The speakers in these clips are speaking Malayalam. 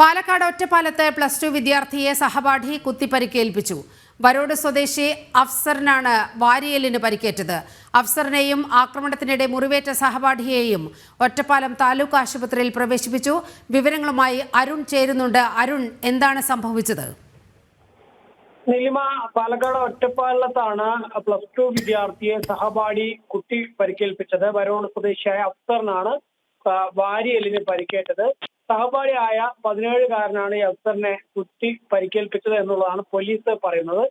പാലക്കാട് ഒറ്റപ്പാലത്ത് പ്ലസ് ടു വിദ്യാർത്ഥിയെ സഹപാഠി കുത്തിപ്പരിക്കേൽപ്പിച്ചു. വരോട് സ്വദേശി അഫ്സറിനാണ് വാരിയലിന് പരിക്കേറ്റത്. അഫ്സറിനെയും ആക്രമണത്തിനിടെ മുറിവേറ്റ സഹപാഠിയെയും ഒറ്റപ്പാലം താലൂക്ക് ആശുപത്രിയിൽ പ്രവേശിപ്പിച്ചു. വിവരങ്ങളുമായി അരുൺ ചേരുന്നുണ്ട്. അരുൺ എന്താണ് സംഭവിച്ചത്? നിലിമ പാലക്കാട് ഒറ്റപ്പാലത്താണ് പ്ലസ് ടു വിദ്യാർത്ഥിയെ സഹപാഠി കുത്തി പരിക്കേൽപ്പിച്ചത് വരോട് സ്വദേശിയായ അഫ്സറിനാണ് വാരിയലിന് പരിക്കേറ്റത്. സഹപാഠിയായ പതിനേഴുകാരനാണ് ഈ അഫ്സറിനെ കുത്തി പരിക്കേൽപ്പിച്ചത് എന്നുള്ളതാണ് പോലീസ് പറയുന്നത്.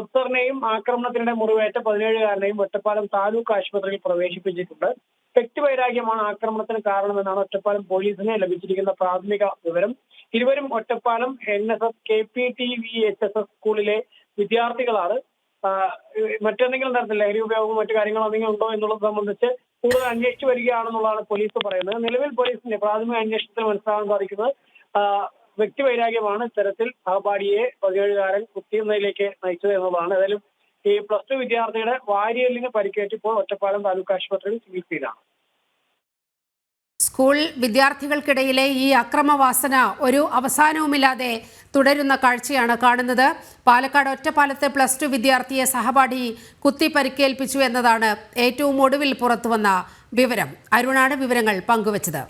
അഫ്സറിനെയും ആക്രമണത്തിനിടെ മുറിവേറ്റ പതിനേഴുകാരനെയും ഒറ്റപ്പാലം താലൂക്ക് ആശുപത്രിയിൽ പ്രവേശിപ്പിച്ചിട്ടുണ്ട്. വ്യക്തിവൈരാഗ്യമാണ് ആക്രമണത്തിന് കാരണമെന്നാണ് ഒറ്റപ്പാലം പോലീസിന് ലഭിച്ചിരിക്കുന്ന പ്രാഥമിക വിവരം. ഇരുവരും Ottapalam N S S K P T V H S S സ്കൂളിലെ വിദ്യാർത്ഥികളാണ്. മറ്റെന്തെങ്കിലും തരത്തിൽ ലഹരി ഉപയോഗവും മറ്റു കാര്യങ്ങളോ എന്തെങ്കിലും ഉണ്ടോ എന്നുള്ളത് സംബന്ധിച്ച് കൂടുതൽ അന്വേഷിച്ചു വരികയാണെന്നുള്ളതാണ് പോലീസ് പറയുന്നത്. നിലവിൽ പോലീസിന്റെ പ്രാഥമിക അന്വേഷണത്തിൽ മനസ്സിലാകാൻ സാധിക്കുന്നത് വ്യക്തിവൈരാഗ്യമാണ് ഇത്തരത്തിൽ സഹപാഠിയെ പതിനേഴുകാരൻ കുത്തിയുന്നതിലേക്ക് നയിച്ചത് എന്നുള്ളതാണ്. ഏതായാലും ഈ പ്ലസ് ടു വിദ്യാർത്ഥിയുടെ വാരിയലിന് പരിക്കേറ്റിപ്പോൾ ഒറ്റപ്പാലം താലൂക്ക് ആശുപത്രിയിൽ ചികിത്സയിലാണ്. സ്കൂൾ വിദ്യാർത്ഥികൾക്കിടയിലെ ഈ അക്രമവാസന ഒരു അവസാനവുമില്ലാതെ തുടരുന്ന കാഴ്ചയാണ് കാണുന്നത്. പാലക്കാട് ഒറ്റപ്പാലത്ത് പ്ലസ് ടു വിദ്യാർത്ഥിയെ സഹപാഠി കുത്തി പരിക്കേൽപ്പിച്ചു എന്നതാണ് ഏറ്റവും ഒടുവിൽ പുറത്തുവന്ന വിവരം. അരുണാണ് വിവരങ്ങൾ പങ്കുവച്ചത്.